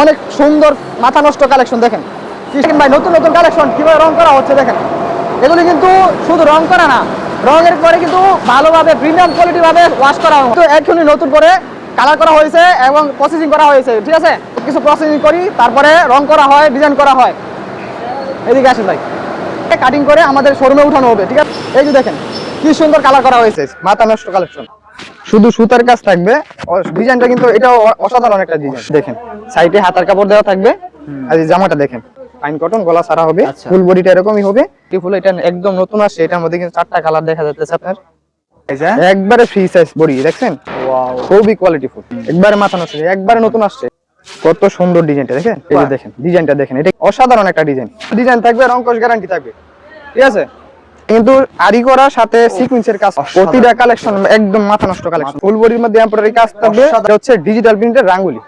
অনেক সুন্দর মাথা নষ্ট কালেকশন দেখেন। কৃষ্ণ ভাই, নতুন নতুন কালেকশন কীভাবে রং করা হচ্ছে দেখেন। এগুলি কিন্তু শুধু রং করা না, রঙের পরে কিন্তু ভালোভাবে প্রিমিয়াম কোয়ালিটি ভাবে ওয়াশ করা হয়। তো এখনই নতুন করে কালার করা হয়েছে এবং প্রসেসিং করা হয়েছে, ঠিক আছে? কিছু প্রসেসিং করি, তারপরে রং করা হয় ডিজাইন করা হয়। এদিকে আসেন ভাই। কাটিং করে আমাদের শোরুমে উঠানো হবে, ঠিক আছে? এই যে দেখেন, কি সুন্দর কালার করা হয়েছে, মাথা নষ্ট কালেকশন শুধু সুতার কাজ থাকবে। ডিজাইনটা কিন্তু এটাও অ- অসাধারণ একটা ডিজাইন। দেখেন সাইডে হাতার কাপড় দেওয়া থাকবে। আর এই জামাটা দেখেন ফাইন কটন গলা সারা হবে আচ্ছা। ফুল বডিটা এরকমই হবে। এই ফুল এটা একদম নতুন আসছে এটার মধ্যে কিন্তু চারটা কালার দেখা যাচ্ছে আপনার। এই যে? একবারে ফ্রি সাইজ বডি দেখছেন? খুবই কোয়ালিটি ফুল একবারে মাথা নষ্ট একবারে নতুন আসছে। কত সুন্দর ডিজাইনটা দেখেন? এই দেখেন ডিজাইনটা দেখেন এটা অসাধারণ একটা ডিজাইন। ডিজাইন থাকবে রংকশ গ্যারান্টি থাকবে। ঠিক আছে? কিন্তু আরি করার সাথে সিকুয়েন্সের কাজ প্রতিটা কালেকশন একদম মাথা নষ্ট কালেকশন ফুল বডির মধ্যে এমব্রয়ডারি কাজ থাকবে এটা হচ্ছে ডিজিটাল প্রিন্টের রাঙ্গুলি।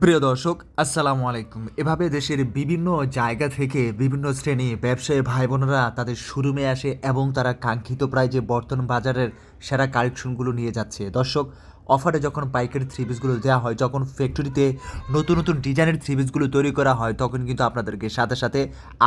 প্রিয় দর্শক আসসালামু আলাইকুম। এভাবে দেশের বিভিন্ন জায়গা থেকে বিভিন্ন শ্রেণি ব্যবসায়ী ভাই বোনেরা তাদের শোরুমে আসে এবং তারা কাঙ্ক্ষিত প্রায় যে বর্তমান বাজারের সেরা কালেকশনগুলো নিয়ে যাচ্ছে। দর্শক অফারে যখন পাইকারি থ্রি পিসগুলো দেওয়া হয়, যখন ফ্যাক্টরিতে নতুন নতুন ডিজাইনের থ্রি পিসগুলো তৈরি করা হয়, তখন কিন্তু আপনাদেরকে সাথে সাথে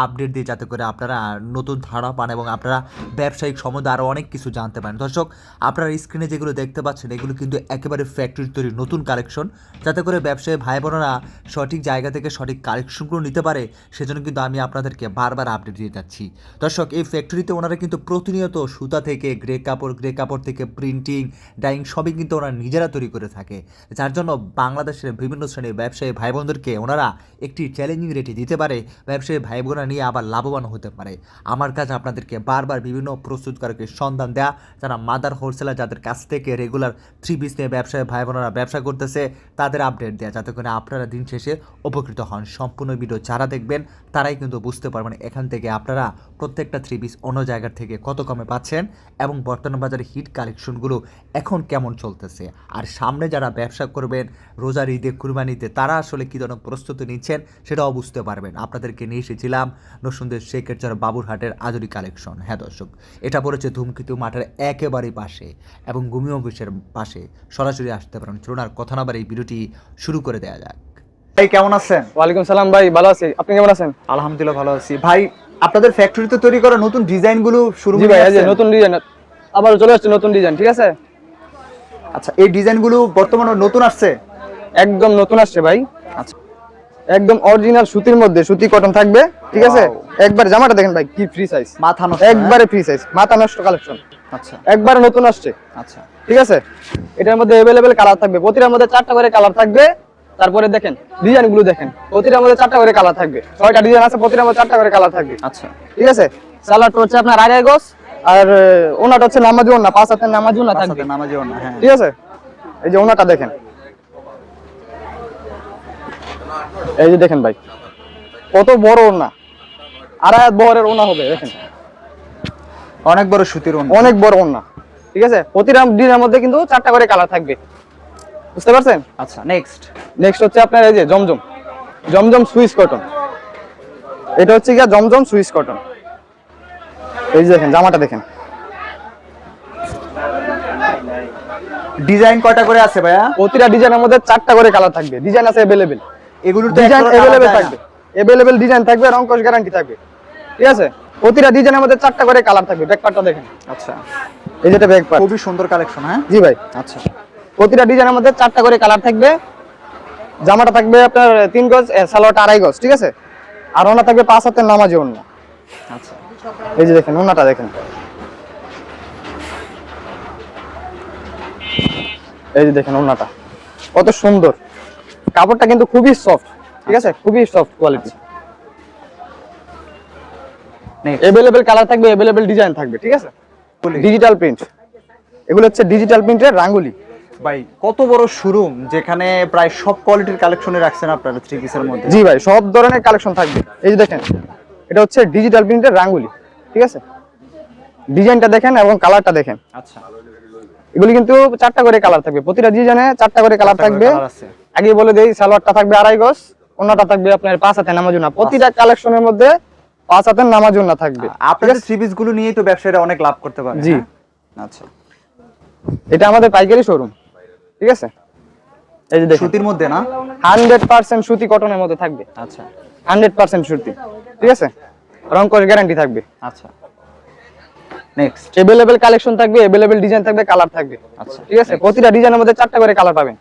আপডেট দিয়ে যাতে করে আপনারা নতুন ধারণা পান এবং আপনারা ব্যবসায়িক সম্বন্ধে আরও অনেক কিছু জানতে পারেন। দর্শক, আপনারা স্ক্রিনে যেগুলো দেখতে পাচ্ছেন, এগুলো কিন্তু একেবারে ফ্যাক্টরি তৈরি নতুন কালেকশন যাতে করে ব্যবসায়ী ভাই বোনেরা সঠিক জায়গা থেকে সঠিক কালেকশনগুলো নিতে পারে, সেজন্য কিন্তু আমি আপনাদেরকে বারবার আপডেট দিয়ে যাচ্ছি। দর্শক, এই ফ্যাক্টরিতে ওনারা কিন্তু প্রতিনিয়ত সুতা থেকে গ্রে কাপড় গ্রে কাপড় থেকে প্রিন্টিং ডাইং সবই কিন্তু ওনারা নিজেরা তৈরি করে থাকে, যার জন্য বাংলাদেশের বিভিন্ন শ্রেণির ব্যবসায়ী ভাই বোনদেরকে ওনারা একটি চ্যালেঞ্জিং রেটে দিতে পারে। ব্যবসায়ী ভাই বোনরা নিয়ে আবার লাভবান হতে পারে। আমার কাছে আপনাদেরকে বারবার বিভিন্ন প্রস্তুতকারকের সন্ধান দেয়া, যারা মাদার হোলসেলার যাদের কাছ থেকে রেগুলার থ্রি পিস নিয়ে ব্যবসায়ী ভাই বোনেরা ব্যবসা করতেছে, তাদের আপডেট দেয়া, যাতে করে আপনারা দিন শেষে উপকৃত হন। সম্পূর্ণ ভিডিও যারা দেখবেন, তারাই কিন্তু বুঝতে পারবেন এখান থেকে আপনারা প্রত্যেকটা থ্রি পিস অন্য জায়গার থেকে কত কমে পাচ্ছেন এবং বর্তমান বাজারে হিট কালেকশনগুলো এখন কেমন চলতেছে। আর সামনে যারা ব্যবসা করবেন রোজার ঈদে কুরবানিতে তারা আসলে কী ধরনের প্রস্তুতি নিচ্ছেন সেটাও বুঝতে পারবেন। আপনাদেরকে নিয়ে এসেছিলাম নসুন্দের শেখের চর বাবুরহাটের আজরি কালেকশন। হ্যাঁ দর্শক এটা পড়েছে ধূমকেতু মাঠের একেবারেই পাশে এবং গুমি অফিসের পাশে। সরাসরি আসতে পারেন। চলুন আর কথা না এই ভিডিওটি শুরু করে দেওয়া যাক। ভাই কেমন আছেন? ওয়ালাইকুম সালাম ভাই ভালো আছি। আপনি কেমন আছেন? আলহামদুলিল্লাহ ভালো আছি। ভাই আপনাদের ফ্যাক্টরিতে তৈরি করা নতুন ডিজাইনগুলো শুরু নতুন ডিজাইন আবার চলে আসছে নতুন ডিজাইন ঠিক আছে? আচ্ছা এই ডিজাইনগুলো বর্তমানে নতুন আসছে? একদম নতুন আসছে ভাই। আচ্ছা। একদম অরিজিনাল সুতির মধ্যে সুতি কটন থাকবে ঠিক আছে? একবার জামাটা দেখেন ভাই কি ফ্রি সাইজ মাথা নষ্ট হ্যাঁ? একবারে ফ্রি সাইজ মাথা নষ্ট কালেকশন আচ্ছা। একবারে নতুন আসছে। আচ্ছা। ঠিক আছে? এটার মধ্যে অ্যাভেলেবেল কালার থাকবে। প্রতিটার মধ্যে চারটা করে কালার থাকবে। তারপরে দেখেন ডিজাইনগুলো দেখেন। প্রতিটার মধ্যে চারটা করে কালার থাকবে। ছয়টা ডিজাইন আছে প্রতিটার মধ্যে চারটা করে কালার থাকবে। আচ্ছা। ঠিক আছে? সালাডটা হচ্ছে আপনার আড়াই গজ। আর ওনাটা হচ্ছে নামাজি ওনা পাঁচ হাতের নামাজি ওনা থাকবে। নামাজি না হ্যাঁ। ঠিক আছে? এই যে ওনাটা দেখেন। এই যে দেখেন ভাই কত বড় ওনা আড়াই হাত বহরের ওনা হবে দেখেন। অনেক বড় সুতির ওনা অনেক বড় ওনা ঠিক আছে? প্রতিটা ডিজাইনের মধ্যে কিন্তু চারটা করে কালার থাকবে। বুঝতে পারছেন? আচ্ছা নেক্সট নেক্সট হচ্ছে আপনার এই যে জমজম। জমজম সুইস কটন। এটা হচ্ছে গিয়া জমজম সুইস কটন। এই যে দেখেন জামাটা দেখেন। ডিজাইন কয়টা করে আছে ভাইয়া? প্রতিটা ডিজাইনের মধ্যে চারটা করে কালার থাকবে। ডিজাইন আছে অ্যাভেলেবেল এগুলোর তো ডিজাইন অ্যাভেলেবেল থাকবে। অ্যাভেলেবেল ডিজাইন থাকবে রংকশ গ্যারান্টি থাকবে। ঠিক আছে? প্রতিটা ডিজাইনের মধ্যে চারটা করে কালার থাকবে। ব্যাক পার্টটা দেখেন। আচ্ছা। এই যেটা ব্যাক পার্ট খুবই সুন্দর কালেকশন হ্যাঁ? জি ভাই। আচ্ছা। প্রতিটা ডিজাইনের মধ্যে চারটা করে কালার থাকবে। জামাটা থাকবে আপনার তিন গজ সালোয়ারটা আড়াই গজ ঠিক আছে? আর ওনা থাকবে পাঁচ হাতের নামাজি ওনা। আচ্ছা। এই যে দেখেন ওনাটা দেখেন। এই যে দেখেন ওনাটা। কত সুন্দর। কাপড়টা কিন্তু খুবই সফট ঠিক আছে? খুবই সফট কোয়ালিটি অ্যাভেলেবেল কালার থাকবে অ্যাভেলেবেল ডিজাইন থাকবে ঠিক আছে? ডিজিটাল প্রিন্ট এগুলো হচ্ছে ডিজিটাল প্রিন্টের রাঙ্গুলি। ভাই কত বড় শোরুম যেখানে প্রায় সব কোয়ালিটির কালেকশনে রাখছেন আপনারা থ্রি পিসের মধ্যে? জি ভাই সব ধরনের কালেকশন থাকবে। এই যে দেখেন এটা হচ্ছে ডিজিটাল প্রিন্টের রাঙ্গুলি। ঠিক আছে? ডিজাইনটা দেখেন এবং কালারটা দেখেন। আচ্ছা। এগুলি কিন্তু চারটা করে কালার থাকবে। প্রতিটা ডিজাইনে চারটা করে কালার থাকবে। আগে বলে দেই সালোয়ারটা থাকবে আড়াই গজ অন্যটা থাকবে আপনার পাঁচ হাতের নামাজুনা প্রতিটা কালেকশনের মধ্যে পাঁচ হাতের নামাজুনা থাকবে। আপনাদের থ্রি পিসগুলো নিয়েই তো ব্যবসায়ীরা অনেক লাভ করতে পারে জি। হ্যাঁ? আচ্ছা। এটা আমাদের পাইকারি শোরুম ঠিক আছে? এই যে দেখুন। সুতির মধ্যে না? হান্ড্রেড পার্সেন্ট সুতি কটনের মধ্যে থাকবে। আচ্ছা। হান্ড্রেড পার্সেন্ট সুতি। ঠিক আছে? রং কস গ্যারান্টি থাকবে। আচ্ছা। নেক্সট এভেলেবেল কালেকশন থাকবে এভেলেবেল ডিজাইন থাকবে কালার থাকবে। আচ্ছা। ঠিক আছে? প্রতিটা ডিজাইনের মধ্যে চারটা করে কালার পাবেন।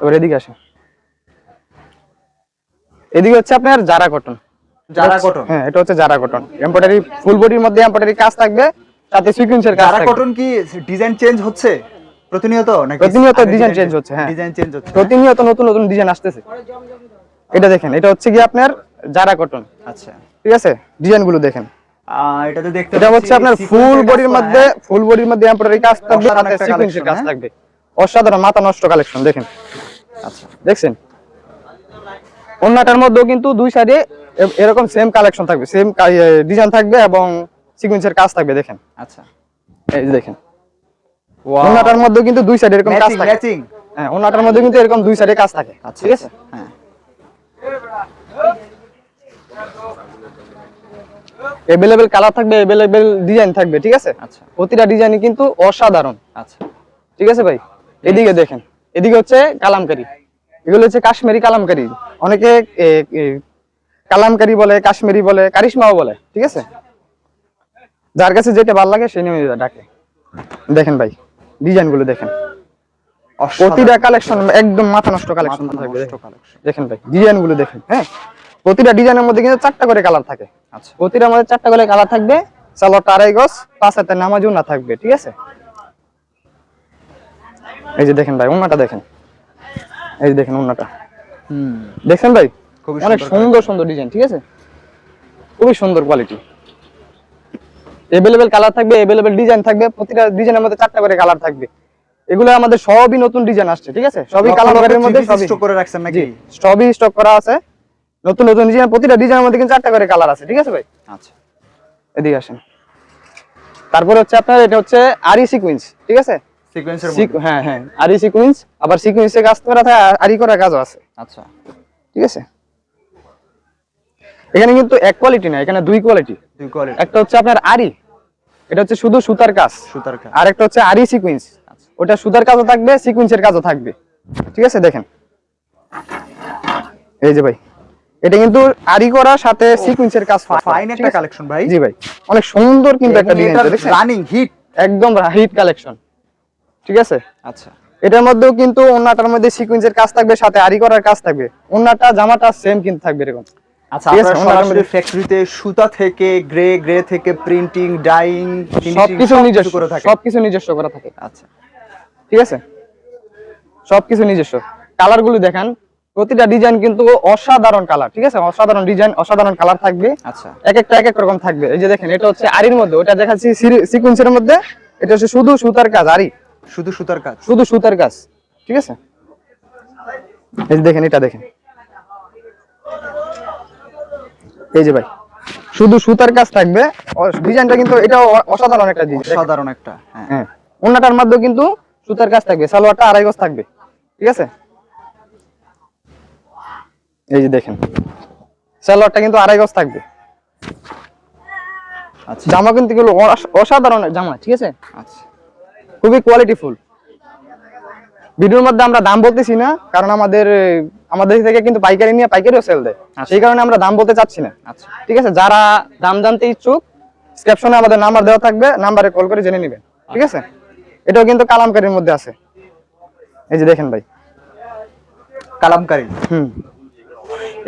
এবার এদিকে আসেন। এদিকে হচ্ছে আপনার জারা কটন যারা কটন হ্যাঁ এটা হচ্ছে জারা কটন এমব্রয়ডারি ফুল বডির মধ্যে এমব্রয়ডারি কাজ থাকবে সাথে সিকোয়েন্সের কাজ থাকবে। কটন কি ডিজাইন চেঞ্জ হচ্ছে? প্রতিনিয়ত নাকি প্রতিনিয়ত design change হচ্ছে, হ্যাঁ। ডিজাইন চেঞ্জ হচ্ছে। প্রতিনিয়ত নতুন নতুন ডিজাইন আসতেছে। এটা দেখেন এটা হচ্ছে কি আপনার জারা কটন আচ্ছা। ঠিক আছে? ডিজাইনগুলো দেখেন এটাতে দেখতে এটা হচ্ছে আপনার ফুল বডির মধ্যে হ্যাঁ? ফুল বডির মধ্যে এমব্রয়ডারি কাজ থাকবে অসাধারণ সাথে সিকোয়েন্সের কাজ হ্যাঁ? থাকবে। অসাধারণ মাথা নষ্ট কালেকশন দেখেন। আচ্ছা। দেখছেন? অন্যটার মধ্যেও কিন্তু দুই সাইডে এরকম সেম কালেকশন থাকবে সেম ডিজাইন থাকবে এবং সিকোয়েন্সের কাজ থাকবে দেখেন। আচ্ছা। এই দেখেন। অন্যটার মধ্যে কিন্তু দুই সাইডে এরকম কাজ থাকে। হ্যাঁ অন্যটার মধ্যে কিন্তু এরকম দুই সাইডে কাজ থাকে। আচ্ছা ঠিক আছে? হ্যাঁ। এভেলেবেল কালার থাকবে এভেলেবেল ডিজাইন থাকবে ঠিক আছে? আচ্ছা। প্রতিটা ডিজাইনই কিন্তু অসাধারণ। আচ্ছা। ঠিক আছে ভাই? এদিকে দেখেন এদিকে হচ্ছে কালামকারি। এগুলো হচ্ছে কাশ্মীরি কালামকারি। অনেকে কালামকারি বলে কাশ্মীরি বলে কারিশমাও বলে ঠিক আছে? যার কাছে যেটা ভালো লাগে সে নিয়ে ডাকে। দেখেন ভাই ডিজাইনগুলো দেখেন প্রতিটা কালেকশন একদম মাথা নষ্ট কালেকশন দেখেন। ভাই ডিজাইনগুলো দেখেন হ্যাঁ? প্রতিটা ডিজাইনের মধ্যে কিন্তু চারটা করে কালার থাকে। আচ্ছা। প্রতিটার মধ্যে চারটা করে কালার থাকবে। সালোয়ারটা আড়াই গজ পাঁচ হাতে নামাজও না থাকবে ঠিক আছে? এই যে দেখেন ভাই ওন্নাটা দেখেন। এই যে দেখেন ওন্নাটা। হুম। দেখছেন ভাই? খুবই অনেক সুন্দর সুন্দর ডিজাইন ঠিক আছে? খুবই সুন্দর কোয়ালিটি এভেলেবেল কালার থাকবে এভেলেবেল ডিজাইন থাকবে প্রতিটা ডিজাইনের মধ্যে চারটা করে কালার থাকবে। এগুলো আমাদের সবই নতুন ডিজাইন আসছে ঠিক আছে? সবই কালারের মধ্যে সবই। স্টক করে রাখছেন নাকি? সবই স্টক করা আছে। নতুন নতুন ডিজাইন প্রতিটা ডিজাইনের মধ্যে কিন্তু চারটা করে কালার আছে ঠিক আছে ভাই? আচ্ছা। এদিকে আসেন। তারপরে হচ্ছে আপনার এটা হচ্ছে আরি সিকুয়েন্স ঠিক আছে? সিকোয়েন্সের সিক- হ্যাঁ হ্যাঁ আরি সিকুয়েন্স আবার সিকুয়েন্সে কাজ করা থাকে আরি করা কাজও আছে। আচ্ছা। ঠিক আছে? এখানে কিন্তু এক কোয়ালিটি না এখানে দুই কোয়ালিটি দুই কোয়ালিটি একটা হচ্ছে আপনার আরি এটা হচ্ছে শুধু সুতার কাজ। সুতার কাজ। আর একটা হচ্ছে আরি সিকুয়েন্স আচ্ছা। ওটা সুতার কাজও থাকবে সিকুয়েন্সের কাজও থাকবে। ঠিক আছে দেখেন। এই যে ভাই এটা কিন্তু আরি করা সাথে সিকুয়েন্সের কাজ ফাইন একটা কালেকশন ভাই। জি ভাই। অনেক সুন্দর কিন্তু একটা ডিজাইন দেখছেন? রানিং হিট একদম হিট কালেকশন ঠিক আছে? আচ্ছা। এটার মধ্যেও কিন্তু ওন্নাটার মধ্যে সিকুয়েন্সের কাজ থাকবে সাথে আরি করার কাজ থাকবে। ওন্নাটা জামাটা সেম কিন্তু থাকবে এরকম। আচ্ছা আপনারা ফ্যাক্টরিতে সুতা থেকে গ্রে গ্রে থেকে প্রিন্টিং ডাইং সবকিছু নিজস্ব করে থাকে সবকিছু নিজস্ব করা থাকে। আচ্ছা। ঠিক আছে? সবকিছু নিজস্ব। কালারগুলো দেখান। প্রতিটা ডিজাইন কিন্তু অসাধারণ কালার ঠিক আছে? অসাধারণ ডিজাইন অসাধারণ কালার থাকবে। আচ্ছা। এক একটা এক এক রকম থাকবে। এই যে দেখেন এটা হচ্ছে আরির মধ্যে ওটা দেখাচ্ছি সিকুয়েন্সের মধ্যে। এটা হচ্ছে শুধু সুতার কাজ আরি। শুধু সুতার কাজ। শুধু সুতার কাজ ঠিক আছে? এই যে দেখেন এটা দেখেন। এই যে ভাই শুধু সুতার কাজ থাকবে। ডিজাইনটা কিন্তু এটা অসাধারণ একটা ডিজাইন সাধারণ একটা হ্যাঁ। হ্যাঁ অন্যটার মধ্যেও কিন্তু সুতার কাজ থাকবে সালোয়ারটা আড়াই গজ থাকবে ঠিক আছে? এই যে দেখেন। সালোয়ারটা কিন্তু আড়াই গজ থাকবে। আচ্ছা। জামা কিন্তু এগুলো অসাধারণ জামা ঠিক আছে? আচ্ছা। খুবই কোয়ালিটিফুল ভিডিওর মধ্যে আমরা দাম বলতেছি না কারণ আমাদের আমাদের থেকে কিন্তু পাইকারি নিয়ে পাইকারিও সেল দেয়। আচ্ছা। সেই কারণে আমরা দাম বলতে চাচ্ছি না। আচ্ছা। ঠিক আছে? যারা দাম জানতে ইচ্ছুক স্ক্যাপশনে আমাদের নাম্বার দেওয়া থাকবে নাম্বারে কল করে জেনে নেবেন। ঠিক আছে? এটাও কিন্তু কালামকারীর মধ্যে আছে। এই যে দেখেন ভাই। কালামকারী। হুম।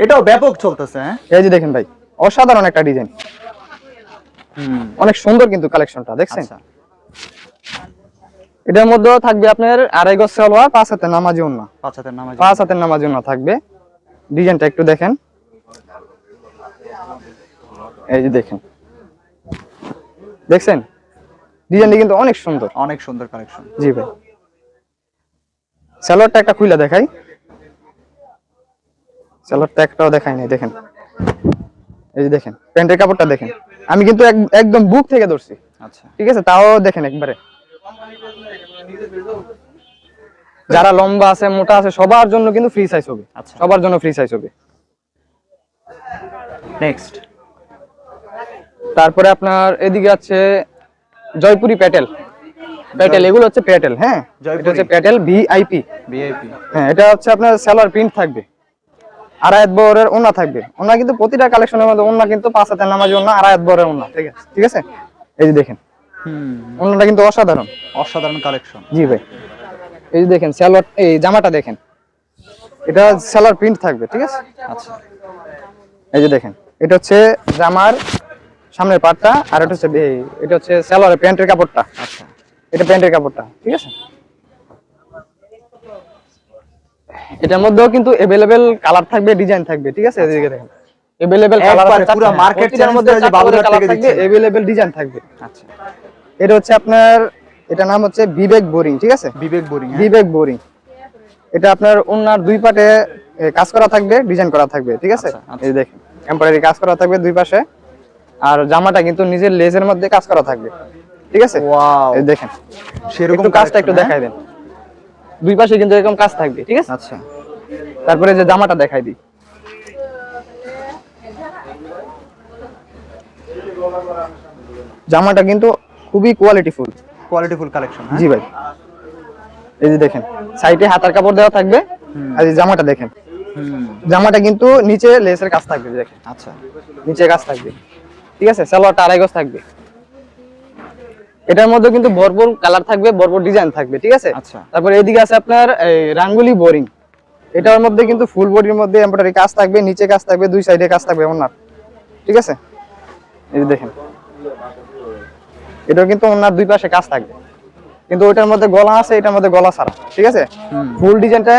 এটাও ব্যাপক চলতেছে হ্যাঁ? এই যে দেখেন ভাই অসাধারণ একটা ডিজাইন। হুম। অনেক সুন্দর কিন্তু কালেকশনটা দেখছেন? আচ্ছা। এটার মধ্যেও থাকবে আপনার আড়াই গজ সালোয়ার পাঁচ হাতের নামাজি অন্য পাঁচ হাতের নামাজ পাঁচ হাতের নামাজি অন্য থাকবে। ডিজাইনটা একটু দেখেন। এই যে দেখেন। দেখছেন? ডিজাইনটা কিন্তু অনেক সুন্দর। অনেক সুন্দর কালেকশন। জি ভাই। সালোয়ারটা একটা খুইলা দেখাই। একটাও দেখাই নাই দেখেন। এই যে দেখেন প্যান্টের কাপড়টা দেখেন। আমি কিন্তু একদম বুক থেকে ধরছি। আচ্ছা। ঠিক আছে? তাও দেখেন একবারে। যারা লম্বা আছে মোটা আছে সবার জন্য কিন্তু ফ্রি সাইজ হবে। আচ্ছা। সবার জন্য ফ্রি সাইজ হবে। নেক্সট তারপরে আপনার এদিকে আছে জয়পুরি প্যাটেল। প্যাটেল এগুলো হচ্ছে প্যাটেল হ্যাঁ। এটা হচ্ছে প্যাটেল ভিআইপি ভিআইপি হ্যাঁ এটা হচ্ছে আপনার সেলার প্রিন্ট থাকবে। আড়াইত বরের ওনা থাকবে। ওনা কিন্তু প্রতিটা কালেকশনের মধ্যে ওনা কিন্তু পাঁচ হাতের নামাজ ওনা বরের ওনা ঠিক আছে? ঠিক আছে? এই যে দেখেন। হুম। ওনাটা কিন্তু অসাধারণ। অসাধারণ কালেকশন জি ভাই। এই যে দেখেন এই জামাটা দেখেন। এটা সেলার প্রিন্ট থাকবে ঠিক আছে? আচ্ছা। এই যে দেখেন এটা হচ্ছে জামার সামনের পাটটা আর এটা হচ্ছে এটা হচ্ছে সালোয়ারের প্যান্টের কাপড়টা। আচ্ছা। এটা প্যান্টের কাপড়টা ঠিক আছে? এটার মধ্যেও কিন্তু এভেলেবেল কালার থাকবে ডিজাইন থাকবে ঠিক আছে? এদিকে দেখেন। এভেলেবেল কালার একবারে পুরো market challenge মধ্যে করে যে বাবুঘাট কালার থাকবে। এভেলেবেল ডিজাইন থাকবে। আচ্ছা। এটা হচ্ছে আপনার এটা নাম হচ্ছে বিবেক বোরিং ঠিক আছে? Vivek boring Vivek boring. এটা আপনার ওনার দুই পাটে কাজ করা থাকবে ডিজাইন করা থাকবে ঠিক আছে? আচ্ছা, আচ্ছা। এই দেখেন এমব্রয়ডারি কাজ করা থাকবে দুই পাশে। আর জামাটা কিন্তু নিজের লেজের মধ্যে কাজ করা থাকবে ঠিক আছে? ওয়াও এই দেখেন সেরকম কাজটা একটু দেখাই দেন। দুই পাশে কিন্তু এরকম কাজ থাকবে ঠিক আছে? আচ্ছা। তারপরে যে জামাটা দেখাই দিই। জামাটা কিন্তু খুবই কোয়ালিটিফুল কোয়ালিটিফুল কালেকশন জি ভাই। এই যে দেখেন সাইডে হাতার কাপড় দেওয়া থাকবে আর এই জামাটা দেখেন। জামাটা কিন্তু নিচে লেসের কাজ থাকবে দেখেন। আচ্ছা। নিচে কাজ থাকবে ঠিক আছে? সালোয়ারটা আড়াই গজ থাকবে। এটার মধ্যে কিন্তু ভরপুর কালার থাকবে ভরপুর ডিজাইন থাকবে ঠিক আছে? আচ্ছা। তারপর এদিকে আছে আপনার এই রাঙ্গুলি বোরিং। এটার মধ্যে কিন্তু ফুল বডির মধ্যে এমব্রয়ডারি কাজ থাকবে নিচে কাজ থাকবে দুই সাইডে কাজ থাকবে ওনার ঠিক আছে? এই দেখেন। এটাও কিন্তু ওনার দুই পাশে কাজ থাকবে। কিন্তু ওইটার মধ্যে গলা আছে এটার মধ্যে গলা ছাড়া ঠিক আছে? ফুল ডিজাইনটা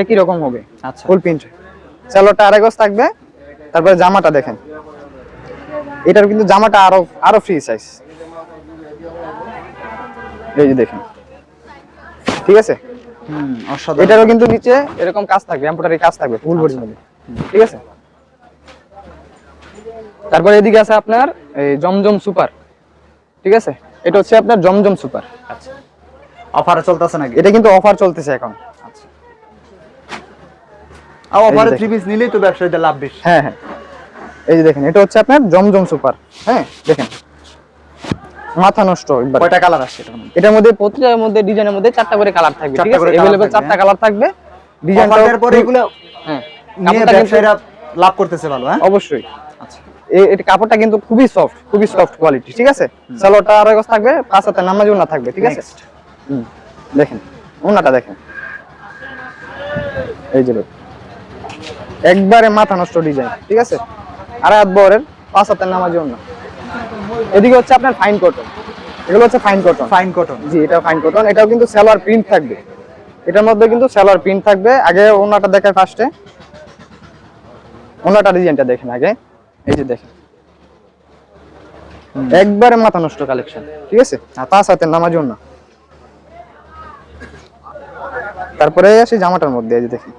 একই রকম হবে আচ্ছা। ফুল প্রিন্ট সালোয়ারটা আড়াই গজ থাকবে তারপরে জামাটা দেখেন। এটার কিন্তু জামাটা আরও আরও ফ্রি সাইজ এই যে দেখেন। ঠিক আছে? হুম অসাধারণ। এটারও কিন্তু নিচে এরকম কাজ থাকবে এমব্রয়ডারি কাজ থাকবে। ফুল বডির ঠিক আছে? তারপরে এদিকে আছে আপনার এই জমজম সুপার। ঠিক আছে? এটা হচ্ছে আপনার জমজম সুপার। আচ্ছা। অফারে চলতেছে নাকি? এটা কিন্তু অফার চলতেছে এখন। আচ্ছা। আর অফারে। থ্রি পিস নিলেই তো ব্যবসায়ীদের লাভ বেশি। হ্যাঁ হ্যাঁ। এই যে দেখেন এটা হচ্ছে আপনার জমজম সুপার। হ্যাঁ দেখেন। মাথা নষ্ট একবার কয়টা কালার আসছে এটার মধ্যে এটার মধ্যে প্রতিটার মধ্যে ডিজাইনের মধ্যে চারটা করে কালার থাকবে ঠিক চারটা আছে করে colour अवेलेबल থাকবে, চারটা হ্যাঁ। কালার থাকবে ডিজাইনটা অফারের পরে এগুলো হ্যাঁ নিয়ে কাপড়টা কিন্তু ব্যবসায়ীরা লাভ করতেছে ভালো হ্যাঁ অবশ্যই আচ্ছা এই এটা কাপড়টা কিন্তু খুবই সফট খুবই সফট কোয়ালিটি ঠিক আছে সালোয়ারটা আড়াই গজ থাকবে পাঁচ হাতে নামাজ উন্না থাকবে ঠিক আছে Next. হুম, দেখেন উন্নাটা দেখেন এই যে লোক। একবারে মাথা নষ্ট ডিজাইন ঠিক আছে আড়াই হাত বরের পাঁচ হাতের নামাজ উন্না এদিকে হচ্ছে আপনার ফাইন কটন এগুলো হচ্ছে ফাইন কটন ফাইন কটন জি এটা ফাইন কটন এটাও কিন্তু সালোয়ার প্রিন্ট থাকবে। এটার মধ্যে কিন্তু সালোয়ার প্রিন্ট থাকবে। আগে ওনাটা দেখায় ফার্স্টে ওনাটা ডিজাইনটা দেখেন আগে। এই যে দেখেন। একবারে মাথা নষ্ট কালেকশন ঠিক আছে? আর পাঁচ হাতের নামাজ না। তারপরে আসি জামাটার মধ্যে এই যে দেখেন।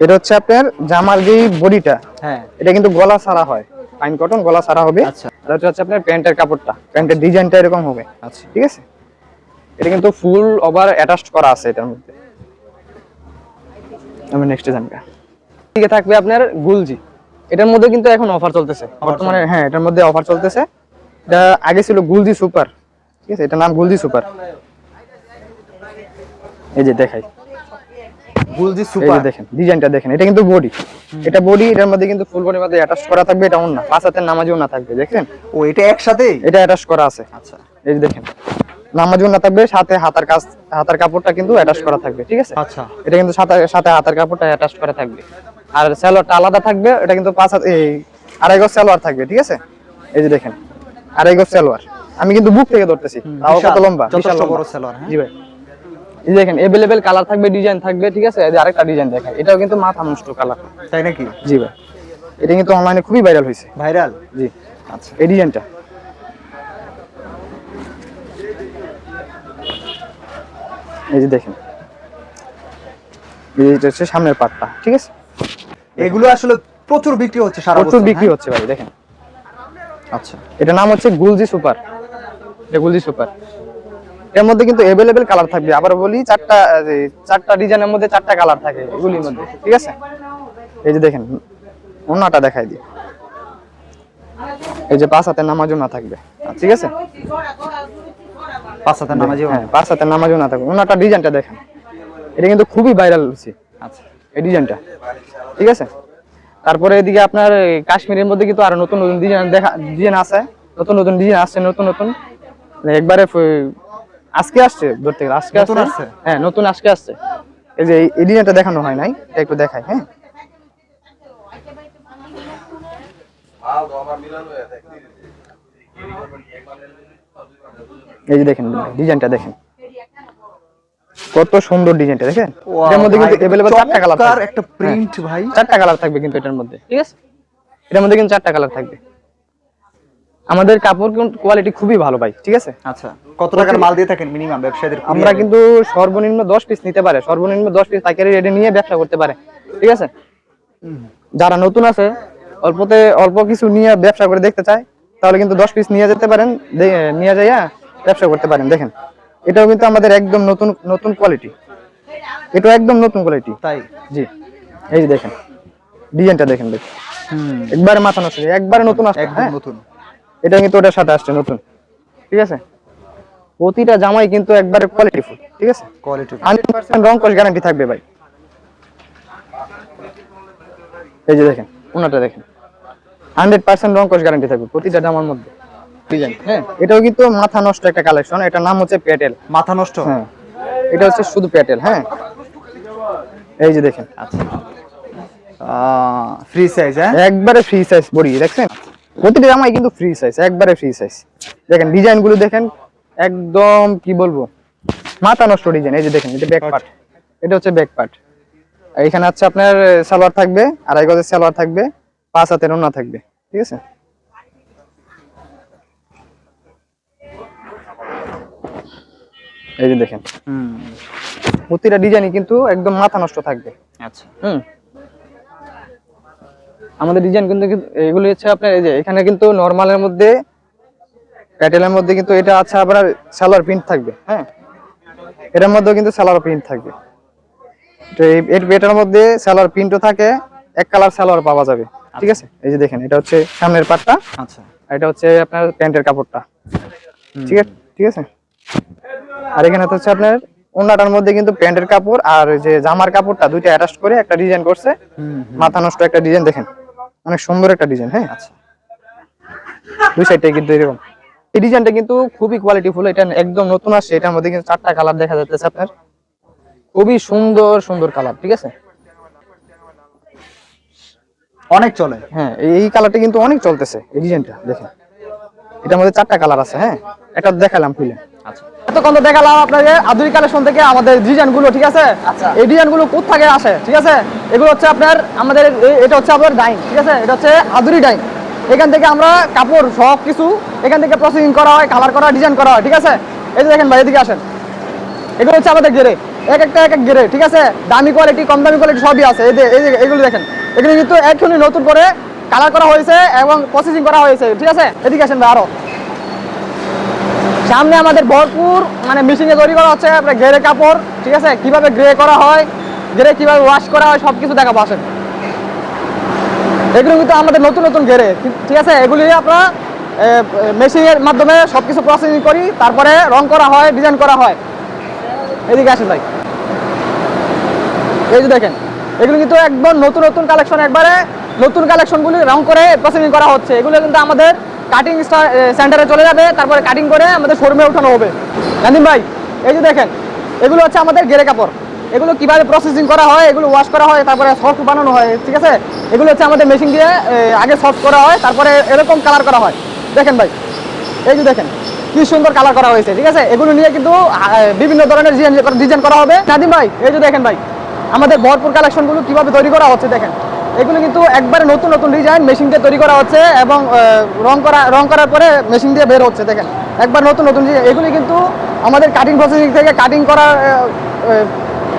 এটা হচ্ছে আপনার জামার যে বডিটা হ্যাঁ। এটা কিন্তু গলা সারা হয়। ফাইন কটন গলা সারা হবে। আচ্ছা। আর এটা হচ্ছে আপনার প্যান্টের কাপড়টা প্যান্টের ডিজাইনটা এরকম হবে। আচ্ছা। ঠিক আছে? এটা কিন্তু ফুল ওভার অ্যাটাচড করা আছে এটার মধ্যে। আমি নেক্সট জানকা এদিকে থাকবে আপনার গুলজি। এটার মধ্যে কিন্তু এখন অফার চলতেছে। বর্তমানে হ্যাঁ এটার মধ্যে অফার চলতেছে। এটা আগে ছিল গুলজি সুপার ঠিক আছে? এটার নাম গুলজি সুপার এই যে দেখাই। গুলজি সুপার। দেখেন ডিজাইনটা দেখেন এটা কিন্তু বডি। এটা বডি এটার মধ্যে কিন্তু ফুল বডির মধ্যে অ্যাটাচ করা থাকবে এটা পাঁচ হাতের নামাজও না থাকবে দেখেন ও এটা একসাথেই এটা অ্যাটাচ করা আছে। আচ্ছা। এই যে দেখেন নামাজও না থাকবে সাথে হাতার কাজ হাতার কাপড়টা কিন্তু অ্যাটাচ করা থাকবে ঠিক আছে? আচ্ছা। এটা কিন্তু সাথে সাথে হাতার কাপড়টা অ্যাটাচ করা থাকবে। আর সালোয়ারটা আলাদা থাকবে এটা কিন্তু পাঁচ হাত এই আড়াই গজ সালোয়ার থাকবে ঠিক আছে? এই যে দেখেন আড়াই গজ সালোয়ার। আমি কিন্তু বুক থেকে ধরতেছি তাও কত লম্বা বিশাল বড় হ্যাঁ? জি ভাই। দেখেন এভেলেবেল কালার থাকবে ডিজাইন থাকবে ঠিক আছে? এই আরেকটা ডিজাইন দেখাই। এটাও কিন্তু মাথা নষ্ট কালার তাই নাকি? জি ভাই। এটা কিন্তু অনলাইনে খুবই ভাইরাল হয়েছে। ভাইরাল জি। আচ্ছা এই ডিজাইনটা এই যে দেখেন। এটা হচ্ছে সামনের পাটটা ঠিক আছে? এগুলো আসলে প্রচুর বিক্রি হচ্ছে সারা প্রচুর বিক্রি হ্যাঁ? হচ্ছে ভাই দেখেন। আচ্ছা। এটা নাম হচ্ছে গুলজি সুপার। এটা গুলজি সুপার। এর মধ্যে কিন্তু এভেলেবেল কালার থাকবে। আবার বলি চারটা চারটা ডিজাইনের মধ্যে চারটা কালার থাকে এগুলির মধ্যে ঠিক আছে? এই যে দেখেন অন্যটা দেখাই দিই। এই যে পাঁচ হাতে নামাজও না থাকবে ঠিক আছে? পাঁচ হাতে নামাজি হ্যাঁ পাঁচ হাতের নামাজও না থাকবে। ওনাটা ডিজাইনটা দেখেন। এটা কিন্তু খুবই ভাইরাল হচ্ছে। আচ্ছা। এই ডিজাইনটা ঠিক আছে? তারপরে এদিকে আপনার কাশ্মীরের মধ্যে কিন্তু আরও নতুন নতুন ডিজাইন দেখা ডিজাইন আছে। নতুন নতুন ডিজাইন আসছে নতুন নতুন। একবারে আজকে আসছে ধরতে গেলে আজকে নতুন আসছে আসছে? হ্যাঁ নতুন আজকে আসছে এই যে এই- এই ডিজাইনটা দেখানো হয় নাই এটা একটু দেখাই হ্যাঁ এই যে দেখেন ডিজাইনটা দেখেন কত সুন্দর ডিজাইনটা দেখেন এর মধ্যে কিন্তু अवेलेबल চারটা কালার চমৎকার একটা প্রিন্ট ভাই চারটা কালার থাকবে কিন্তু এটার মধ্যে ঠিক আছে এটার মধ্যে কিন্তু চারটা কালার থাকবে আমাদের কাপড় কোয়ালিটি খুবই ভালো ভাই ঠিক আছে? আচ্ছা কত টাকার মাল দিয়ে থাকেন মিনিমাম ব্যবসায়ীদের আমরা কিন্তু সর্বনিম্ন দশ পিস নিতে পারে সর্বনিম্ন দশ পিস পাইকারি রেটে নিয়ে ব্যবসা করতে পারে ঠিক আছে? যারা নতুন আছে অল্পতে অল্প কিছু নিয়ে ব্যবসা করে দেখতে চায় তাহলে কিন্তু দশ পিস নিয়ে যেতে পারেন নিয়ে যাইয়া ব্যবসা করতে পারেন দেখেন। এটাও কিন্তু আমাদের একদম নতুন নতুন কোয়ালিটি এটাও একদম নতুন কোয়ালিটি তাই? জি। এই যে দেখেন ডিজাইনটা দেখেন দেখেন। হুম। একবারে মাথা নষ্ট একবারে নতুন আসছে একদম হ্যাঁ? নতুন। এটা কিন্তু ওটার সাথে আসছে নতুন। ঠিক আছে? প্রতিটা জামাই কিন্তু একবারে কোয়ালিটিফুল ঠিক আছে? কোয়ালিটি হান্ড্রেড পার্সেন্ট রং কস গ্যারান্টি থাকবে ভাই। এই যে দেখেন ওনাটা দেখেন। হান্ড্রেড পার্সেন্ট রং কস গ্যারান্টি থাকবে প্রতিটা জামার মধ্যে। ডিজাইন হ্যাঁ? এটাও কিন্তু মাথা নষ্ট একটা কালেকশন এটার নাম হচ্ছে প্যাটেল মাথা নষ্ট? হ্যাঁ। এটা হচ্ছে শুধু প্যাটেল হ্যাঁ? এই যে দেখেন। আচ্ছা। ফ্রি সাইজ হ্যাঁ? একবারে ফ্রি সাইজ বড়ি দেখছেন? প্রতিটা জামাই কিন্তু ফ্রি সাইজ একবারে ফ্রি সাইজ দেখেন ডিজাইনগুলো দেখেন একদম কি বলব? মাথা নষ্ট ডিজাইন এই যে দেখেন এটা ব্যাক পার্ট এটা হচ্ছে ব্যাক পার্ট এখানে হচ্ছে আপনার সালোয়ার থাকবে আড়াই গজের সালোয়ার থাকবে পাঁচ হাতের ওনা থাকবে ঠিক আছে? এই যে দেখেন। হুম। প্রতিটা ডিজাইনই কিন্তু একদম মাথা নষ্ট থাকবে। আচ্ছা। হুম। আমাদের ডিজাইন কিন্তু এগুলি হচ্ছে আপনার এই যে এখানে কিন্তু নর্মালের মধ্যে প্যাটেলের মধ্যে কিন্তু এটা আছে আপনার সালোয়ার প্রিন্ট থাকবে হ্যাঁ? এটার মধ্যেও কিন্তু সালোয়ার প্রিন্ট থাকবে। তো এই এর- এটার মধ্যে সালোয়ার প্রিন্টও থাকে এক কালার সালোয়ার পাওয়া যাবে ঠিক আছে? এই যে দেখেন এটা হচ্ছে সামনের পাটটা আচ্ছা। এটা হচ্ছে আপনার প্যান্টের কাপড়টা ঠিক আছে? ঠিক আছে? আর এখানে তো হচ্ছে আপনার ওনাটার মধ্যে কিন্তু প্যান্টের কাপড় আর যে জামার কাপড়টা দুইটা অ্যাটাচ করে একটা ডিজাইন করছে। মাথা নষ্ট একটা ডিজাইন দেখেন? অনেক সুন্দর একটা ডিজাইন হ্যাঁ? আচ্ছা। দুই সাইডটাই কিন্তু এরকম। এই ডিজাইনটা কিন্তু খুবই কোয়ালিটিফুল এটা একদম নতুন আসছে এটার মধ্যে কিন্তু চারটা কালার দেখা যাচ্ছে আপনার। খুবই সুন্দর সুন্দর কালার ঠিক আছে? অনেক চলে। হ্যাঁ এই- এই কালারটা কিন্তু অনেক চলতেছে এই ডিজাইনটা দেখেন। এটার মধ্যে চারটা কালার আছে হ্যাঁ? এটা দেখালাম খুলে আচ্ছা। এতক্ষণ তো দেখালাম আপনাকে আধুনিক কালেকশন থেকে আমাদের ডিজাইন ঠিক আছে। এই ডিজাইনগুলো আসে ঠিক আছে? এগুলো হচ্ছে আপনার আমাদের এটা হচ্ছে আপনার ডাইং ঠিক আছে? এটা হচ্ছে আধুরি ডাইং এখান থেকে আমরা কাপড় সব কিছু এখান থেকে প্রসেসিং করা হয় কালার করা ডিজাইন করা হয় ঠিক আছে? এই যে দেখেন ভাই এদিকে আসেন। এগুলো হচ্ছে আমাদের গেরে এক একটা এক এক গেরে ঠিক আছে? দামি কোয়ালিটি কম দামি কোয়ালিটি সবই আছে। এই যে এগুলো দেখেন। এগুলো কিন্তু এখনই নতুন করে কালার করা হয়েছে এবং প্রসেসিং করা হয়েছে, ঠিক আছে? এদিকে আসেন আরও। সামনে আমাদের ভরপুর মানে মেশিনে তৈরি করা হচ্ছে, আপনার গ্রে কাপড়, ঠিক আছে? কীভাবে গ্রে করা হয় গ্রে কীভাবে ওয়াশ করা হয়, সবকিছু দেখাবো, আসেন। এগুলো কিন্তু আমাদের নতুন নতুন গেরে ঠিক আছে? এগুলি আমরা মেশিনের মাধ্যমে সবকিছু প্রসেসিং করি, তারপরে রং করা হয় ডিজাইন করা হয়। এদিকে আসেন ভাই। এই যে দেখেন এগুলো কিন্তু একদম নতুন নতুন কালেকশন একবারে নতুন কালেকশনগুলি রং করে প্রসেসিং করা হচ্ছে। এগুলো কিন্তু আমাদের কাটিং সেন্টারে চলে যাবে, তারপরে কাটিং করে আমাদের শোরুমে ওঠানো হবে। জানিন ভাই, এই যে দেখেন, এগুলো হচ্ছে আমাদের গেরে কাপড়। এগুলো কীভাবে প্রসেসিং করা হয়, এগুলো ওয়াশ করা হয়, তারপরে সফট বানানো হয়, ঠিক আছে? এগুলো হচ্ছে আমাদের মেশিন দিয়ে আগে সফট করা হয়, তারপরে এরকম কালার করা হয়। দেখেন ভাই, এই যে দেখেন, কি সুন্দর কালার করা হয়েছে, ঠিক আছে? এগুলো নিয়ে কিন্তু বিভিন্ন ধরনের ডিজাইন করা হবে। নাদিম ভাই, এই যে দেখেন ভাই আমাদের ভরপুর কালেকশনগুলো কীভাবে তৈরি করা হচ্ছে দেখেন। এগুলো কিন্তু একবারে নতুন নতুন ডিজাইন মেশিন দিয়ে তৈরি করা হচ্ছে এবং রং করা, রং করার পরে মেশিন দিয়ে বের হচ্ছে দেখেন। একবার নতুন নতুন ডিজাইন এগুলি কিন্তু আমাদের কাটিং প্রসেসিং থেকে কাটিং করার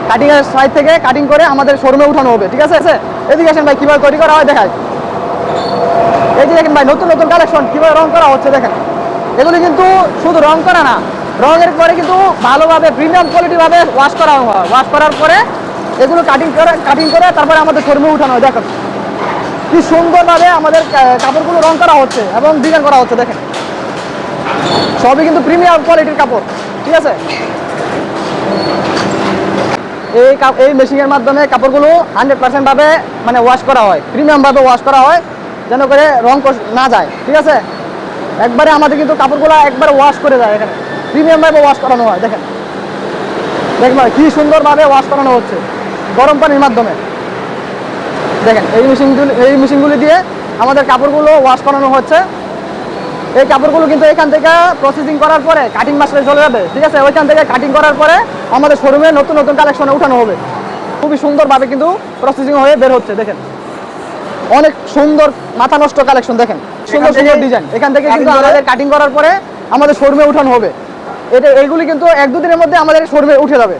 কাটিং এর সাইড থেকে কাটিং করে আমাদের শোরুমে উঠানো হবে, ঠিক আছে এদিকে আসেন ভাই, কীভাবে তৈরি করা হয় দেখায় এই যে দেখেন ভাই, নতুন নতুন কালেকশন কীভাবে রং করা হচ্ছে দেখেন। এগুলি কিন্তু শুধু রং করা না, রঙের পরে কিন্তু ভালোভাবে প্রিমিয়াম কোয়ালিটিভাবে ওয়াশ করা হয় ওয়াশ করার পরে এগুলো কাটিং করে কাটিং করে তারপরে আমাদের শোরুমে উঠানো হয় দেখেন কি সুন্দরভাবে আমাদের কাপড়গুলো রং করা হচ্ছে এবং ডিজাইন করা হচ্ছে, দেখেন। সবই কিন্তু প্রিমিয়াম কোয়ালিটির কাপড়, ঠিক আছে? এই এই মেশিনের মাধ্যমে কাপড়গুলো হান্ড্রেড পার্সেন্ট ভাবে মানে ওয়াশ করা হয় প্রিমিয়ামভাবে ওয়াশ করা হয়, যেন করে রং না যায়, ঠিক আছে? একবারে আমাদের কিন্তু কাপড়গুলো একবারে ওয়াশ করে যায় এখানে প্রিমিয়াম ভাবে ওয়াশ করানো হয়, দেখেন। দেখবেন কি সুন্দরভাবে ওয়াশ করানো হচ্ছে। গরম পানির মাধ্যমে। দেখেন এই মেশিনগুলি এই মেশিনগুলি দিয়ে আমাদের কাপড়গুলো ওয়াশ করানো হচ্ছে। এই কাপড়গুলো কিন্তু এখান থেকে প্রসেসিং করার পরে কাটিং মাস্টারে চলে যাবে ঠিক আছে? ওইখান থেকে কাটিং করার পরে আমাদের শোরুমে নতুন নতুন কালেকশনে উঠানো হবে। খুবই সুন্দরভাবে কিন্তু প্রসেসিং হয়ে বের হচ্ছে দেখেন। অনেক সুন্দর মাথা নষ্ট কালেকশন দেখেন। সুন্দর সুন্দর ডিজাইন এখান থেকে কিন্তু আমাদের কাটিং করার পরে আমাদের শোরুমে উঠানো হবে। এটা এইগুলি কিন্তু এক দুদিনের মধ্যে আমাদের শোরুমে উঠে যাবে।